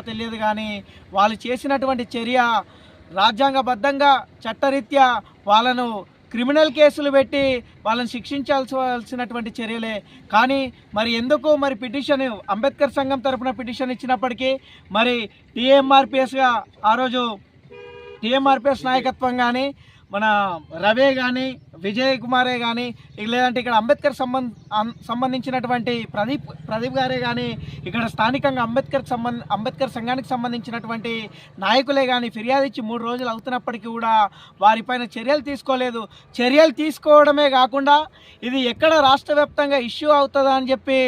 తెలియదు కానీ వాళ్ళు చేసినటువంటి చర్య రాజ్యాంగబద్ధంగా చట్టరీత్యా వాళ్ళను క్రిమినల్ కేసులు పెట్టి వాళ్ళని శిక్షించాల్సాల్సినటువంటి చర్యలే. కానీ మరి ఎందుకు మరి పిటిషన్ అంబేద్కర్ సంఘం తరపున పిటిషన్ ఇచ్చినప్పటికీ మరి టీఎంఆర్పిఎస్గా ఆ రోజు టీఎంఆర్పిఎస్ నాయకత్వం కానీ మన రవే కానీ విజయ్ కుమారే కానీ లేదంటే ఇక్కడ అంబేద్కర్ సంబంధ సంబంధించినటువంటి ప్రదీప్ ప్రదీప్ గారే కానీ ఇక్కడ స్థానికంగా అంబేద్కర్ సంబంధ అంబేద్కర్ సంఘానికి సంబంధించినటువంటి నాయకులే కానీ ఫిర్యాదు ఇచ్చి మూడు రోజులు అవుతున్నప్పటికీ కూడా వారిపైన చర్యలు తీసుకోలేదు. చర్యలు తీసుకోవడమే కాకుండా ఇది ఎక్కడ రాష్ట్ర వ్యాప్తంగా ఇష్యూ అవుతుందా అని చెప్పి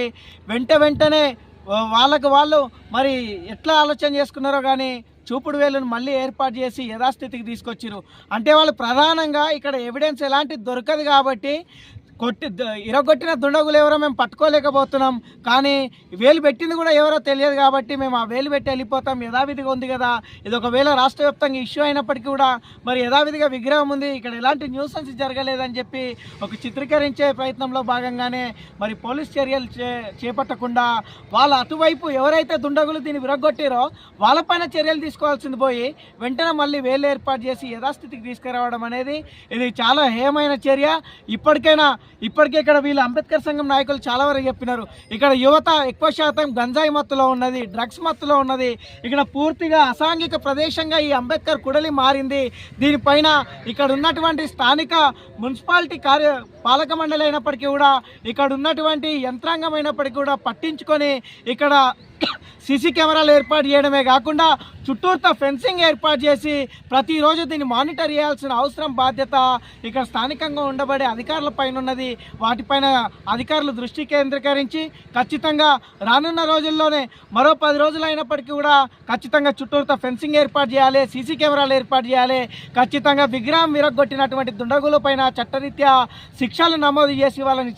వెంట వెంటనే వాళ్ళకు వాళ్ళు మరి ఎట్లా ఆలోచన చేసుకున్నారో కానీ చూపుడు వేలును మళ్ళీ ఏర్పాటు చేసి యథాస్థితికి తీసుకొచ్చిరు అంటే వాళ్ళు ప్రధానంగా ఇక్కడ ఎవిడెన్స్ ఎలాంటి దొరకదు కాబట్టి కొట్టి ద- ఇరగొట్టిన దుండగులు ఎవరో మేము పట్టుకోలేకపోతున్నాం. కానీ వేలు పెట్టింది కూడా ఎవరో తెలియదు కాబట్టి మేము ఆ వేలు పెట్టి వెళ్ళిపోతాం. యథావిధిగా ఉంది కదా. ఇది ఒకవేళ రాష్ట్ర వ్యాప్తంగా ఇష్యూ అయినప్పటికీ కూడా మరి యథావిధిగా విగ్రహం ఉంది. ఇక్కడ ఎలాంటి న్యూసెన్స్ జరగలేదని చెప్పి ఒక చిత్రీకరించే ప్రయత్నంలో భాగంగానే మరి పోలీస్ చర్యలు చే చేపట్టకుండా వాళ్ళ అటువైపు ఎవరైతే దుండగులు దీన్ని విరగొట్టారో వాళ్ళపైన చర్యలు తీసుకోవాల్సింది పోయి వెంటనే మళ్ళీ వేలు ఏర్పాటు చేసి యథాస్థితికి తీసుకురావడం అనేది ఇది చాలా హేయమైన చర్య. ఇప్పటికైనా ఇప్పటికే ఇక్కడ వీళ్ళు అంబేద్కర్ సంఘం నాయకులు చాలా వరకు చెప్పినారు. ఇక్కడ యువత ఎక్కువ శాతం గంజాయి మత్తులో ఉన్నది డ్రగ్స్ మత్తులో ఉన్నది. ఇక్కడ పూర్తిగా అసాంఘిక ప్రదేశంగా ఈ అంబేద్కర్ కుడలి మారింది. దీనిపైన ఇక్కడ ఉన్నటువంటి స్థానిక మున్సిపాలిటీ కార్య పాలక మండలి అయినప్పటికీ కూడా ఇక్కడ ఉన్నటువంటి యంత్రాంగం అయినప్పటికీ కూడా పట్టించుకొని ఇక్కడ సీసీ కెమెరాలు ఏర్పాటు చేయడమే కాకుండా చుట్టూర్త ఫెన్సింగ్ ఏర్పాటు చేసి ప్రతిరోజు దీన్ని మానిటర్ చేయాల్సిన అవసరం బాధ్యత ఇక్కడ స్థానికంగా ఉండబడే అధికారుల పైన ఉన్నది. వాటిపైన అధికారులు దృష్టి కేంద్రీకరించి ఖచ్చితంగా రానున్న రోజుల్లోనే మరో పది రోజులు అయినప్పటికీ కూడా ఖచ్చితంగా చుట్టూర్త ఫెన్సింగ్ ఏర్పాటు చేయాలి సీసీ కెమెరాలు ఏర్పాటు చేయాలి. ఖచ్చితంగా విగ్రహం విరగొట్టినటువంటి దుండగుల పైన చట్టరీత్యా శిక్షలు నమోదు చేసి వాళ్ళని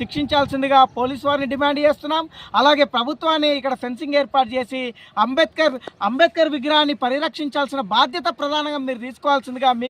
శిక్షించాల్సిందిగా పోలీసు వారిని డిమాండ్ చేస్తున్నాం. అలాగే ప్రభుత్వాన్ని ఇక్కడ ఫెన్సింగ్ ఏర్పాటు చేసి అంబేద్కర్ అంబేద్కర్ విగ్రహాన్ని పరిరక్షించాల్సిన బాధ్యత ప్రధానంగా మీరు తీసుకోవాల్సిందిగా మీ